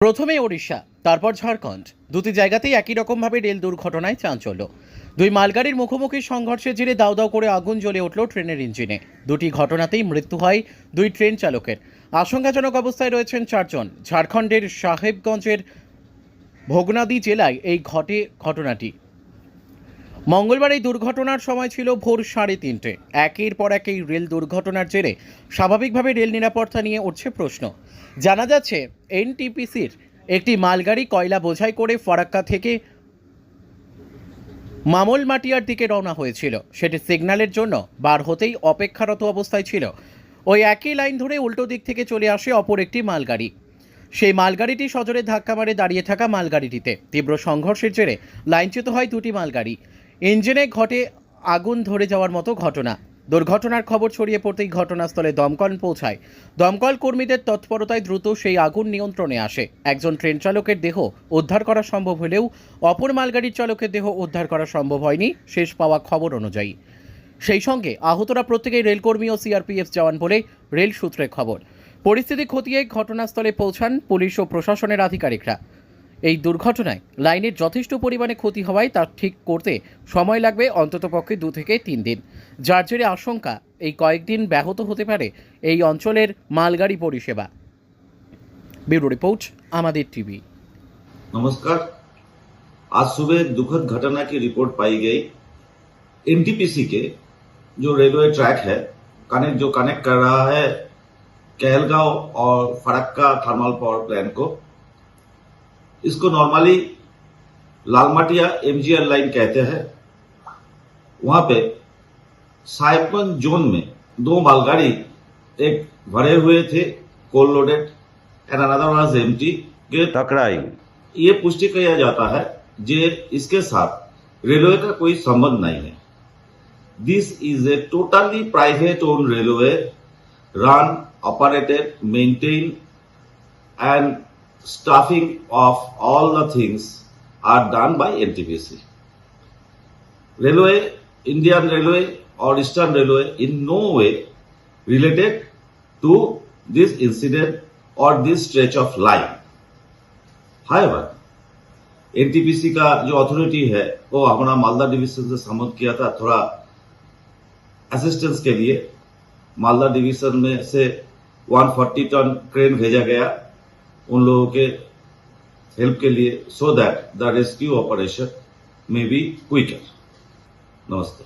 প্রথমে ওড়িশা, তারপর ঝাড়খণ্ড। দুটি জায়গাতেই একই রকমভাবে রেল দুর্ঘটনায় চাঞ্চল্য। দুই মালগাড়ির মুখোমুখি সংঘর্ষের জেরে দাও দাও করে আগুন জ্বলে উঠল ট্রেনের ইঞ্জিনে। দুটি ঘটনাতেই মৃত্যু হয় দুই ট্রেন চালকের। আশঙ্কাজনক অবস্থায় রয়েছেন চারজন। ঝাড়খণ্ডের সাহেবগঞ্জের ভোগনাদি জেলায় এই ঘটে ঘটনাটি। মঙ্গলবার এই দুর্ঘটনার সময় ছিল ভোর সাড়ে তিনটে। একের পর এক এই রেল দুর্ঘটনার জেরে স্বাভাবিকভাবে রেল নিরাপত্তা নিয়ে উঠছে প্রশ্ন। জানা যাচ্ছে, এনটিপিসির একটি মালগাড়ি কয়লা বোঝাই করে ফরাক্কা থেকে মামল মাটিয়ার দিকে রওনা হয়েছিল। সেটি সিগন্যালের জন্য বার হতেই অপেক্ষারত অবস্থায় ছিল। ওই একই লাইন ধরে উল্টো দিক থেকে চলে আসে অপর একটি মালগাড়ি। সেই মালগাড়িটি সজোরে ধাক্কা মারে দাঁড়িয়ে থাকা মালগাড়িটিতে। তীব্র সংঘর্ষের জেরে লাইনচ্যুত হয় দুটি মালগাড়ি। ইঞ্জিনে ঘটে আগুন ধরে যাওয়ার মতো ঘটনা। দুর্ঘটনার খবর ছড়িয়ে পড়তেই ঘটনাস্থলে দমকল পৌঁছায়। দমকল কর্মীদের তৎপরতায় দ্রুত সেই আগুন নিয়ন্ত্রণে আসে। একজন ট্রেন চালকের দেহ উদ্ধার করা সম্ভব হলেও অপর মালগাড়ির চালকের দেহ উদ্ধার করা সম্ভব হয়নি, শেষ পাওয়া খবর অনুযায়ী। সেই সঙ্গে আহতরা প্রত্যেকেই রেলকর্মী ও সিআরপিএফ জওয়ান বলে রেল সূত্রে খবর। পরিস্থিতি খতিয়ে ঘটনাস্থলে পৌঁছান পুলিশ ও প্রশাসনের আধিকারিকরা। এই দুর্ঘটনায় লাইনের যথেষ্ট পরিমাণে ক্ষতি হওয়ায় তা ঠিক করতে সময় লাগবে অন্ততপক্ষে দু থেকে তিন দিন যার জেরে আশঙ্কা এই কয়েকদিন ব্যাহত হতে পারে এই অঞ্চলের মালগাড়ি পরিষেবা ব্যুরো রিপোর্ট আমাদের টিভি नमस्कार आज सुबह दुखद घटना की रिपोर्ट पाई गई एनटीपीसी के जो रेलवे ट्रैक है कनेक्ट जो कनेक्ट कर रहा है कहलगांव और फरक्का थर्मल पावर प्लांट को इसको नॉर्मली लालमाटिया एमजीआर लाइन कहते हैं। वहाँ पे साहेबगंज जोन में दो मालगाड़ी एक भरे हुए थे coal loaded and another was empty के टकराई। ये पुष्टि किया जाता है जे इसके साथ रेलवे का कोई संबंध नहीं है। This is a totally private own railway run operated maintain and staffing of all the things are done by NTPC. Railway, Indian Railway or Eastern Railway in no way related to this incident or this stretch of line. However, NTPC का जो authority है वो हमारा Malda division से सम्मत किया था थोड़ा असिस्टेंस के लिए मालदा डिवीज़न में से 140 टन क्रेन भेजा गया उन लोगों के हेल्प के लिए so that the rescue operation में बी क्विकर नमस्ते।